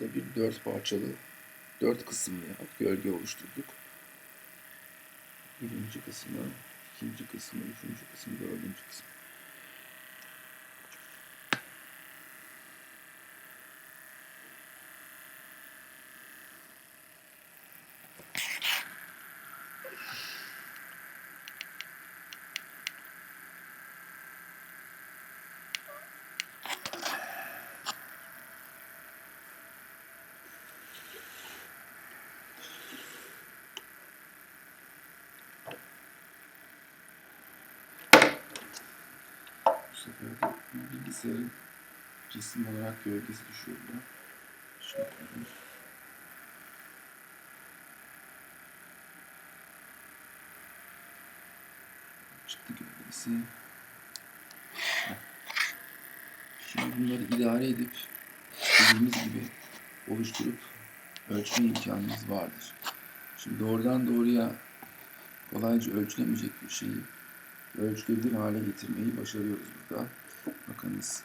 Burada bir dört parçalı, dört kısımlı gölge oluşturduk. Birinci kısmı, ikinci kısmı, üçüncü kısmı, dördüncü kısmı. De bilgisayarın cisim olarak gölgesi düşüyor burada. Şöyle. Çıktı gölgesi. Şimdi bunları idare edip dediğimiz gibi oluşturup ölçme imkanımız vardır. Şimdi doğrudan doğruya kolayca ölçülemeyecek bir şeyi ölçülebilir hale getirmeyi başarıyoruz burada. Bakınız.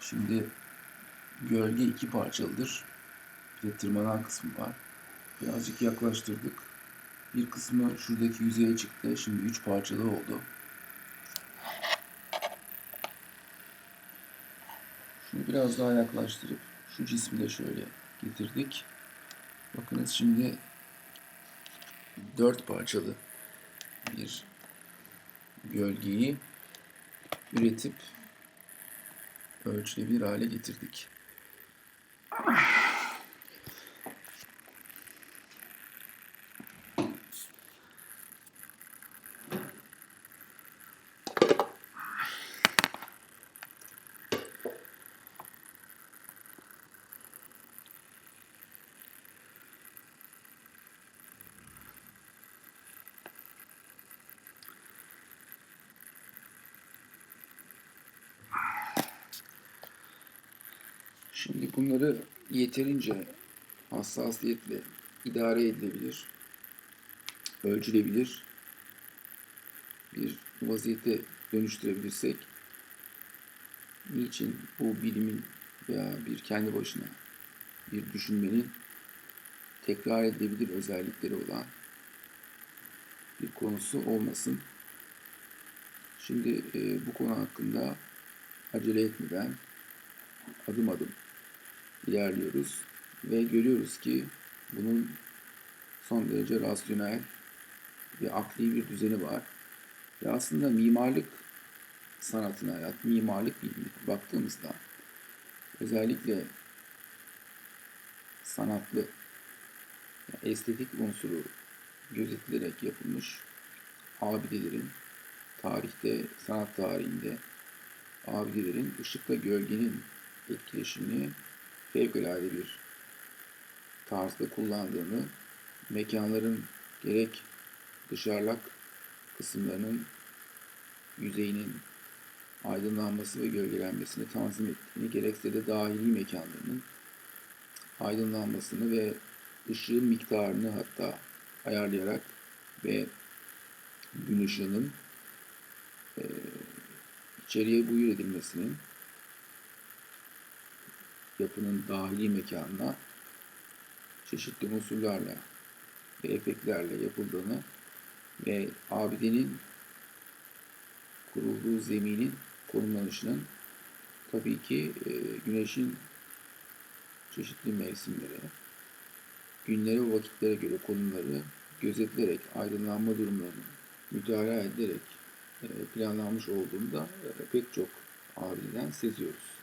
Şimdi gölge iki parçalıdır. Bir de tırmanan kısmı var. Birazcık yaklaştırdık. Bir kısmı şuradaki yüzeye çıktı. Şimdi üç parçalı oldu. Şunu biraz daha yaklaştırıp şu cismi de şöyle getirdik. Bakınız şimdi dört parçalı bir gölgeyi üretip ölçülebilir hale getirdik. Şimdi bunları yeterince hassasiyetle idare edilebilir, ölçülebilir bir vaziyete dönüştürebilirsek niçin bu bilimin veya bir kendi başına bir düşünmenin tekrar edilebilir özellikleri olan bir konusu olmasın. Şimdi e, bu konu hakkında acele etmeden adım adım ilerliyoruz ve görüyoruz ki bunun son derece rasyonel ve akli bir düzeni var. Ve aslında mimarlık sanatına, ya mimarlık bilimine baktığımızda özellikle sanatlı, yani estetik unsuru gözetilerek yapılmış abidelerin tarihte, sanat tarihinde abidelerin ışıkla gölgenin etkileşimini fevkalade bir tarzda kullandığını, mekanların gerek dışarıdak kısımlarının yüzeyinin aydınlanması ve gölgelenmesini tanzim ettiğini, gerekse de dahili mekanlarının aydınlanmasını ve ışığın miktarını hatta ayarlayarak ve gün ışığının e, içeriye buyur edilmesinin yapının dahili mekanına çeşitli unsurlarla ve efektlerle yapıldığını ve abidenin kurulduğu zeminin konumlanışının tabii ki e, güneşin çeşitli mevsimlere, günlere ve vakitlere göre konumları gözetilerek aydınlanma durumlarını müdahale ederek e, planlanmış olduğunda e, pek çok abideden seziyoruz.